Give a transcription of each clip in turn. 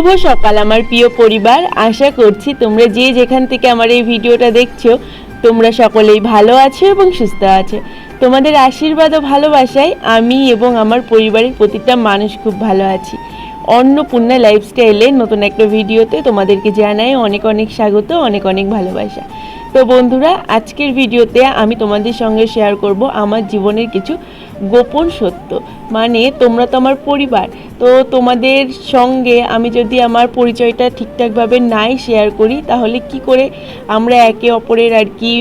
শুভ সকাল, আমার প্রিয় পরিবার। আশা করছি তোমরা যে যেখান থেকে আমার এই ভিডিওটা দেখছ, তোমরা সকলেই ভালো আছো এবং সুস্থ আছো। তোমাদের আশীর্বাদ ও ভালোবাসায় আমি এবং আমার পরিবারের প্রতিটা মানুষ খুব ভালো আছি। অন্নপূর্ণা লাইফস্টাইলে নতুন একটা ভিডিওতে তোমাদেরকে জানাই অনেক অনেক স্বাগত, অনেক অনেক ভালোবাসা। তো বন্ধুরা, আজকের ভিডিওতে আমি তোমাদের সঙ্গে শেয়ার করব আমার জীবনের কিছু গোপন সত্য। মানে তোমরা তো আমার পরিবার, তো তোমাদের সঙ্গে আমি যদি আমার পরিচয়টা ঠিকঠাকভাবে নাই শেয়ার করি, তাহলে কি করে আমরা একে অপরের আর কি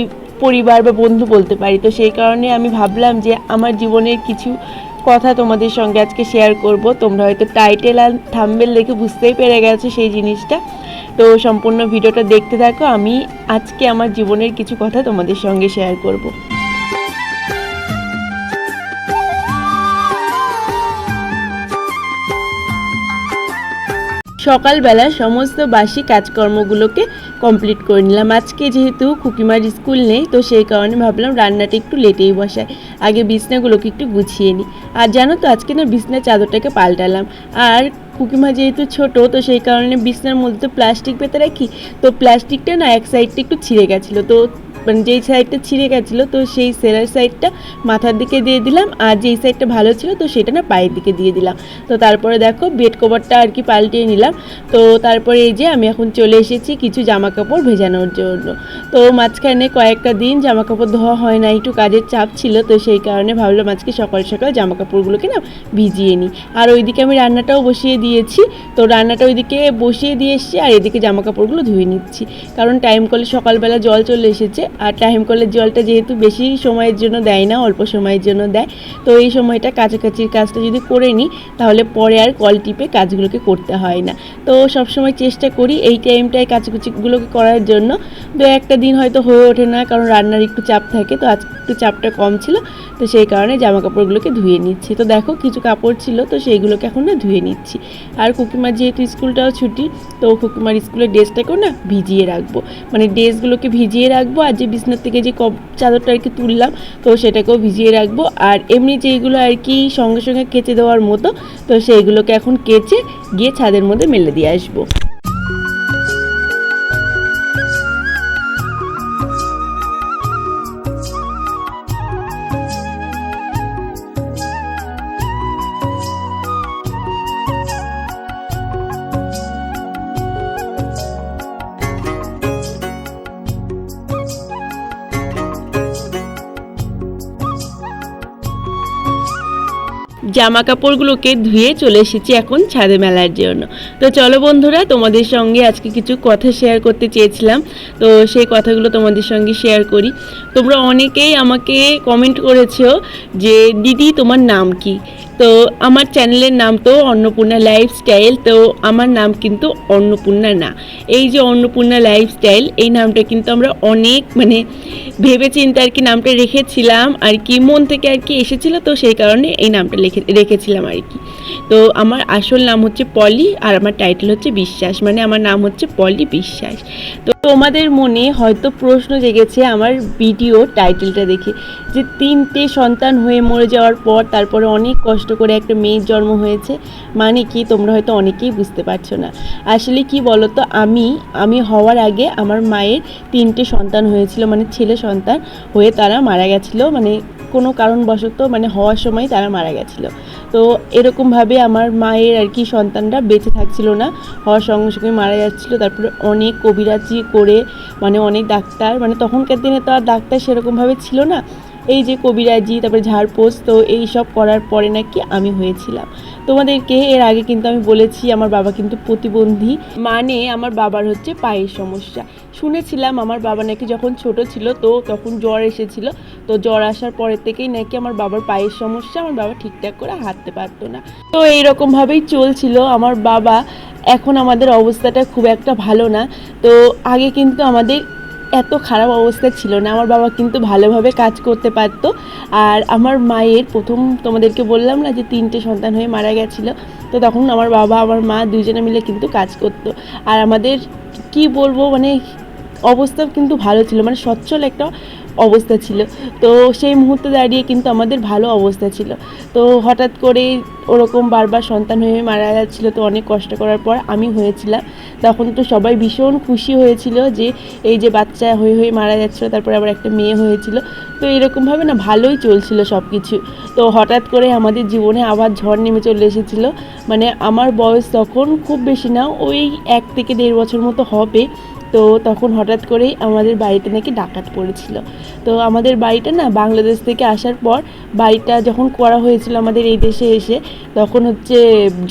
পরিবার বা বন্ধু বলতে পারি? তো সেই কারণে আমি ভাবলাম যে আমার জীবনের কিছু কথা তোমাদের সঙ্গে আজকে শেয়ার করব। তোমরা হয়তো টাইটেল আর থাম্বেল দেখে বুঝতেই পেরে গেছো সেই জিনিসটা। তো সম্পূর্ণ ভিডিওটা দেখতে থাকো। আমি আজকে আমার জীবনের কিছু কথা তোমাদের সঙ্গে শেয়ার করব। সকালবেলা সমস্ত বাসি কাজকর্মগুলোকে কমপ্লিট করে নিলাম। আজকে যেহেতু খুকিমার স্কুল নেই, তো সেই কারণে ভাবলাম রান্নাটা একটু লেটেই বসায় আগে বিছনাগুলোকে একটু গুছিয়ে নিই। আর জানো তো, আজকে না বিছনার চাদরটাকে পাল্টালাম। আর কুকিমা যেহেতু ছোট, তো সেই কারণে বিছনার মধ্যে তো প্লাস্টিক পেতে রাখি? তো প্লাস্টিকটা না এক সাইডটা একটু ছিঁড়ে গেছিল। তো মানে যেই সাইডটা ছিঁড়ে গেছিল, তো সেই সেলার সাইডটা মাথার দিকে দিয়ে দিলাম আর যেই সাইডটা ভালো ছিল, তো সেটা না পায়ের দিকে দিয়ে দিলাম। তো তারপরে দেখো বেড কভারটা আর কি পাল্টিয়ে নিলাম। তো তারপরে এই যে আমি এখন চলে এসেছি কিছু জামা কাপড় ভেজানোর জন্য। তো মাঝখানে কয়েকটা দিন জামা কাপড় ধোয়া হয় না, একটু কাজের চাপ ছিল, তো সেই কারণে ভাবলাম আজকে সকাল সকাল জামা কাপড়গুলোকে না ভিজিয়ে নিই। আর ওইদিকে আমি রান্নাটাও বসিয়ে দিয়েছি। তো রান্নাটা ওইদিকে বসিয়ে দিয়ে এসেছি আর এদিকে জামা কাপড়গুলো ধুয়ে নিচ্ছি। কারণ টাইম কলে সকালবেলা জল চলে এসেছে আর টাইম কলের জলটা যেহেতু বেশি সময়ের জন্য দেয় না, অল্প সময়ের জন্য দেয়, তো এই সময়টা কাছাকাছির কাজটা যদি করে নিই, তাহলে পরে আর কল টিপে কাজগুলোকে করতে হয় না। তো সবসময় চেষ্টা করি এই টাইমটায় কাছাকাছিগুলোকে করার জন্য। দু একটা দিন হয়তো হয়ে ওঠে না, কারণ রান্নার একটু চাপ থাকে, তো আজ একটু চাপটা কম ছিল, তো সেই কারণে জামা কাপড়গুলোকে ধুয়ে নিচ্ছি। তো দেখো কিছু কাপড় ছিল, তো সেইগুলোকে এখন না ধুয়ে নিচ্ছি। আর কুকিমার যেহেতু স্কুলটাও ছুটি, তো কুকিমার স্কুলের ড্রেসটাকেও না ভিজিয়ে রাখব। মানে ড্রেসগুলোকে ভিজিয়ে রাখব আর যে বিছনার থেকে যে কব চাদরটা আর কি তুললাম, তো সেটাকেও ভিজিয়ে রাখব। আর এমনি যেগুলো আর কি সঙ্গে সঙ্গে কেচে দেওয়ার মতো, তো সেইগুলোকে এখন কেচে গিয়ে ছাদের মধ্যে মেলে দিয়ে আসব। জামা কাপড়গুলোকে ধুয়ে চলে এসেছি এখন ছাদে মেলার জন্য। তো চলো বন্ধুরা, তোমাদের সঙ্গে আজকে কিছু কথা শেয়ার করতে চেয়েছিলাম। তো সেই কথাগুলো তোমাদের সঙ্গে শেয়ার করি। তোমরা অনেকেই আমাকে কমেন্ট করেছ যে, দিদি, তোমার নাম কি? তো আমার চ্যানেলের নাম তো অন্নপূর্ণা লাইফস্টাইল তো আমার নাম কিন্তু অন্নপূর্ণা না। এই যে অন্নপূর্ণা লাইফস্টাইল এই নামটা কিন্তু আমরা অনেক মানে ভেবে চিন্তে আর কি নামটা রেখেছিলাম। আর কি মন থেকে আর কি এসেছিল তো সেই কারণে এই নামটা লিখে রেখেছিলাম আর কি। তো আমার আসল নাম হচ্ছে পলি আর আমার টাইটেল হচ্ছে বিশ্বাস। মানে আমার নাম হচ্ছে পলি বিশ্বাস। তো তোমাদের মনে হয়তো প্রশ্ন জেগেছে আমার ভিডিও টাইটেলটা দেখে যে তিনটে সন্তান হয়ে মরে যাওয়ার পর তারপরে অনেক কষ্ট করে একটা মেয়ের জন্ম হয়েছে। মানে কি তোমরা হয়তো অনেকেই বুঝতে পারছ না। আসলে কি বলতো? আমি আমি হওয়ার আগে আমার মায়ের তিনটে সন্তান হয়েছিল। মানে ছেলে সন্তান হয়ে তারা মারা গেছিল। মানে কোনো কারণবশত মানে হওয়ার সময় তারা মারা গেছিল। তো এরকমভাবে আমার মায়ের আর কি সন্তানরা বেঁচে থাকছিল না, হওয়ার সঙ্গে সঙ্গে মারা যাচ্ছিল। তারপরে অনেক কবিরাজি করে মানে অনেক ডাক্তার মানে তখনকার দিনে তো আর ডাক্তার সেরকমভাবে ছিল না। এই যে কবিরাজি, তারপরে ঝাড়পোষ তো এই সব করার পরে নাকি আমি হয়েছিলাম। তোমাদেরকে এর আগে কিন্তু আমি বলেছি, আমার বাবা কিন্তু প্রতিবন্ধী মানে আমার বাবার হচ্ছে পায়ের সমস্যা। শুনেছিলাম আমার বাবা নাকি যখন ছোট ছিল, তো তখন জ্বর এসেছিল। তো জ্বর আসার পরের থেকেই নাকি আমার বাবার পায়ের সমস্যা, আমার বাবা ঠিকঠাক করে হাঁটতে পারতো না। তো এইরকমভাবেই চলছিল। আমার বাবা এখন আমাদের অবস্থাটা খুব একটা ভালো না। তো আগে কিন্তু আমাদের এত খারাপ অবস্থা ছিল না। আমার বাবা কিন্তু ভালোভাবে কাজ করতে পারত। আর আমার মায়ের প্রথম তোমাদেরকে বললাম না যে তিনটে সন্তান হয়ে মারা গেছিল, তো তখন আমার বাবা, আমার মা দুজনে মিলে কিন্তু কাজ করত। আর আমাদের কি বলব মানে অবস্থা কিন্তু ভালো ছিল। মানে সচ্ছল একটা অবস্থা ছিল। তো সেই মুহূর্তে দাঁড়িয়ে কিন্তু আমাদের ভালো অবস্থা ছিল। তো হঠাৎ করে ওরকম বারবার সন্তান হয়ে মারা যাচ্ছিল। তো অনেক কষ্ট করার পর আমি হয়েছিলাম। তখন তো সবাই ভীষণ খুশি হয়েছিল যে এই যে বাচ্চা হয়ে হয়ে মারা যাচ্ছিল, তারপরে আবার একটা মেয়ে হয়েছিল। তো এরকমভাবে না ভালোই চলছিল সব কিছু তো হঠাৎ করে আমাদের জীবনে আবার ঝড় নেমে চলে এসেছিল। মানে আমার বয়স তখন খুব বেশি না, ওই এক থেকে দেড় বছর মতো হবে। তো তখন হঠাৎ করেই আমাদের বাড়িতে নাকি ডাকাত পড়েছিল। তো আমাদের বাড়িটা না বাংলাদেশ থেকে আসার পর বাড়িটা যখন করা হয়েছিল আমাদের এই দেশে এসে, তখন হচ্ছে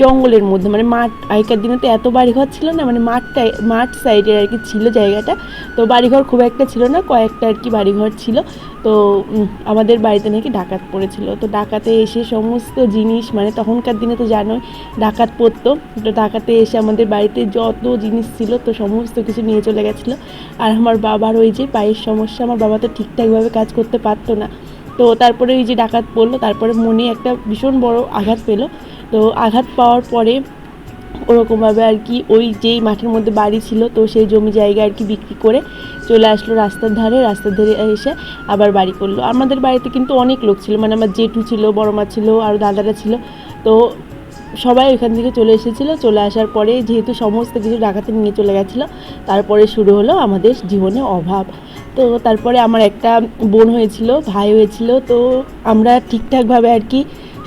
জঙ্গলের মধ্যে মানে মাঠ, আগেকার দিনে তো এত বাড়িঘর ছিল না মানে মাঠটাই মাঠ সাইডের আর কি ছিল জায়গাটা। তো বাড়িঘর খুব একটা ছিল না, কয়েকটা আর কি বাড়িঘর ছিল। তো আমাদের বাড়িতে নাকি ডাকাত পড়েছিল। তো ডাকাতে এসে সমস্ত জিনিস মানে তখনকার দিনে তো জানোই, ডাকাত পড়তো। তো ডাকাতে এসে আমাদের বাড়িতে যত জিনিস ছিল, তো সমস্ত কিছু নিয়ে চলে গেছিল। আর আমার বাবার ওই যে পায়ের সমস্যা, আমার বাবা তো ঠিকঠাকভাবে কাজ করতে পারতো না। তো তারপরে ওই যে ডাকাত পড়ল, তারপরে মনে একটা ভীষণ বড় আঘাত পেল। তো আঘাত পাওয়ার পরে ওরকমভাবে আর কি ওই যেই মাঠের মধ্যে বাড়ি ছিল, তো সেই জমি জায়গা আর কি বিক্রি করে চলে আসলো রাস্তার ধারে। রাস্তার ধারে এসে আবার বাড়ি করল। আমাদের বাড়িতে কিন্তু অনেক লোক ছিল মানে আমার জেঠু ছিল, বড় মা ছিল, আর দাদারা ছিল। তো সবাই ওখান থেকে চলে এসেছিল। চলে আসার পরে যেহেতু সমস্ত কিছু ডাকাতে নিয়ে চলে গেছিল, তারপরে শুরু হলো আমাদের জীবনে অভাব। তো তারপরে আমার একটা বোন হয়েছিল, ভাই হয়েছিল, তো আমরা ঠিকঠাকভাবে আর কি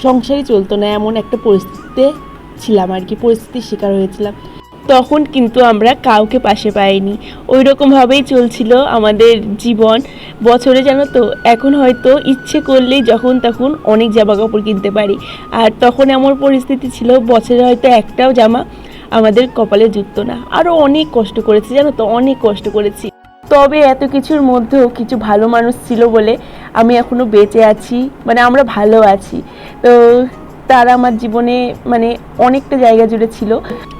সংসারই চলতো না। এমন একটা পরিস্থিতিতে ছিলাম আর কি, পরিস্থিতির শিকার হয়েছিলাম। তখন কিন্তু আমরা কাউকে পাশে পাইনি। ওই রকমভাবেই চলছিল আমাদের জীবন। বছরে জানো তো, এখন হয়তো ইচ্ছে করলেই যখন তখন অনেক জামা কাপড় কিনতে পারি। আর তখন এমন পরিস্থিতি ছিল, বছরে হয়তো একটাও জামা আমাদের কপালে জুটতো না। আরও অনেক কষ্ট করেছি, জানো তো, অনেক কষ্ট করেছি। তবে এত কিছুর মধ্যেও কিছু ভালো মানুষ ছিল বলে আমি এখনও বেঁচে আছি মানে আমরা ভালো আছি। তো তারা আমার জীবনে মানে অনেকটা জায়গা জুড়ে ছিল।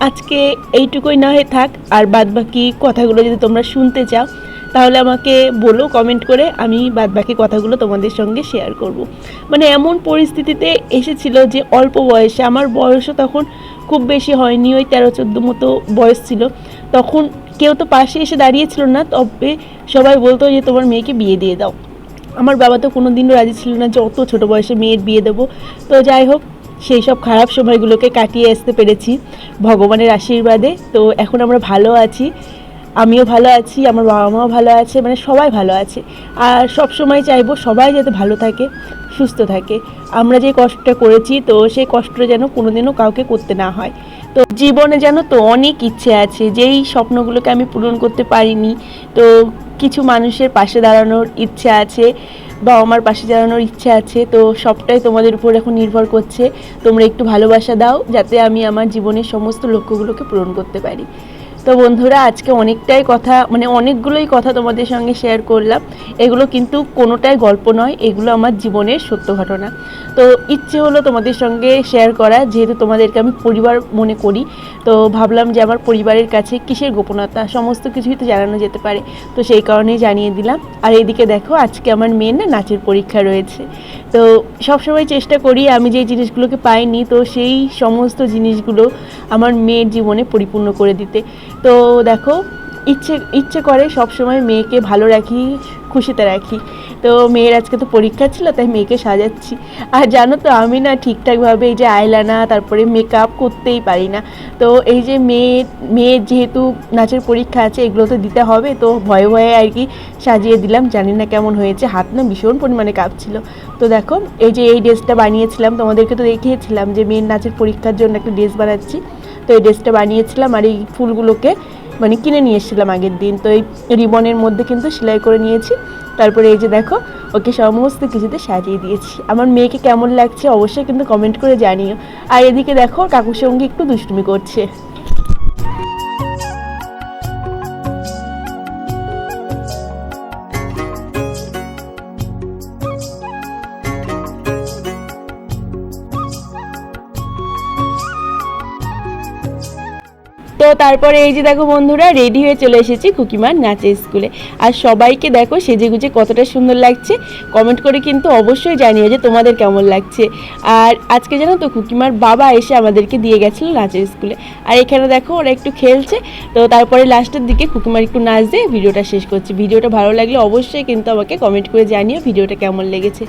আজকে এইটুকুই না হয়ে থাক, আর বাদবাকি কথাগুলো যদি তোমরা শুনতে চাও, তাহলে আমাকে বলো কমেন্ট করে আমি বাদবাকি কথাগুলো তোমাদের সঙ্গে শেয়ার করব। মানে এমন পরিস্থিতিতে এসেছিল যে অল্প বয়সে, আমার বয়সও তখন খুব বেশি হয়নি, ওই তেরো চোদ্দ মতো বয়স ছিল। তখন কেউ তো পাশে এসে দাঁড়িয়েছিল না, তবে সবাই বলতো যে তোমার মেয়েকে বিয়ে দিয়ে দাও। আমার বাবা তো কোনো দিনও রাজি ছিল না যে অত ছোটো বয়সে মেয়ের বিয়ে দেবো। তো যাই হোক সেই সব খারাপ সময়গুলোকে কাটিয়ে আসতে পেরেছি ভগবানের আশীর্বাদে। তো এখন আমরা ভালো আছি, আমিও ভালো আছি, আমার বাবা মাও ভালো আছে মানে সবাই ভালো আছে। আর সব সময় চাইব সবাই যাতে ভালো থাকে, সুস্থ থাকে। আমরা যে কষ্টটা করেছি তো সেই কষ্ট যেন কোনোদিনও কাউকে করতে না হয়। তো জীবনে যেন তো অনেক ইচ্ছে আছে, যেই স্বপ্নগুলোকে আমি পূরণ করতে পারিনি, তো কিছু মানুষের পাশে দাঁড়ানোর ইচ্ছে আছে বা আমার পাশে দাঁড়ানোর ইচ্ছে আছে, তো সবটাই তোমাদের উপর এখন নির্ভর করছে। তোমরা একটু ভালোবাসা দাও, যাতে আমি আমার জীবনের সমস্ত লক্ষ্যগুলোকে পূরণ করতে পারি। তো বন্ধুরা, আজকে অনেকটাই কথা মানে অনেকগুলোই কথা তোমাদের সঙ্গে শেয়ার করলাম। এগুলো কিন্তু কোনোটাই গল্প নয়, এগুলো আমার জীবনের সত্য ঘটনা। তো ইচ্ছে হলো তোমাদের সঙ্গে শেয়ার করা, যেহেতু তোমাদেরকে আমি পরিবার মনে করি, তো ভাবলাম যে আমার পরিবারের কাছে কিসের গোপনতা সমস্ত কিছুই তো জানানো যেতে পারে। তো সেই কারণেই জানিয়ে দিলাম। আর এদিকে দেখো, আজকে আমার মেয়ের না নাচের পরীক্ষা রয়েছে। তো সবসময় চেষ্টা করি আমি যে জিনিসগুলোকে পাইনি, তো সেই সমস্ত জিনিসগুলো আমার মেয়ের জীবনে পরিপূর্ণ করে দিতে। তো দেখো, ইচ্ছে ইচ্ছে করে সবসময় মেয়েকে ভালো রাখি, খুশিতে রাখি। তো মেয়ের আজকে তো পরীক্ষা ছিল, তাই মেয়েকে সাজাচ্ছি। আর জানো তো, আমি না ঠিকঠাকভাবে এই যে আইলানা তারপরে মেকআপ করতেই পারি না। তো এই যে মেয়ে, মেয়ের যেহেতু নাচের পরীক্ষা আছে, এগুলো তো দিতে হবে, তো ভয়ে ভয়ে আর কি সাজিয়ে দিলাম। জানি না কেমন হয়েছে, হাত না ভীষণ পরিমাণে কাঁপছিল। তো দেখো, এই যে এই ড্রেসটা বানিয়েছিলাম, তোমাদেরকে তো দেখিয়েছিলাম যে মেয়ের নাচের পরীক্ষার জন্য একটা ড্রেস বানাচ্ছি। তো এই ড্রেসটা বানিয়েছিলাম আর এই ফুলগুলোকে মানে কিনে নিয়ে এসেছিলাম আগের দিন। তো এই রিবনের মধ্যে কিন্তু সেলাই করে নিয়েছি। তারপরে এই যে দেখো, ওকে সমস্ত কিছুতে সাজিয়ে দিয়েছি। আমার মেয়েকে কেমন লাগছে অবশ্যই কিন্তু কমেন্ট করে জানিও। আর এদিকে দেখো, কাকুর সঙ্গে একটু দুষ্টুমি করছে। তারপরে এই যে দেখো বন্ধুরা রেডি হয়ে চলে এসেছি খুকিমার নাচের স্কুলে আর সবাইকে দেখো সেজে গুজে কতটা সুন্দর লাগছে। কমেন্ট করে কিন্তু অবশ্যই জানিও যে তোমাদের কেমন লাগছে। আর আজকে জানো তো খুকিমার বাবা এসে আমাদেরকে দিয়ে গেছিল নাচের স্কুলে আর এখানে দেখো ওরা একটু খেলছে। তো তারপরে লাস্টের দিকে খুকিমার একটু নাচ দিয়ে ভিডিওটা শেষ করছি। ভিডিওটা ভালো লাগলে অবশ্যই কিন্তু আমাকে কমেন্ট করে জানিও ভিডিওটা কেমন লেগেছে।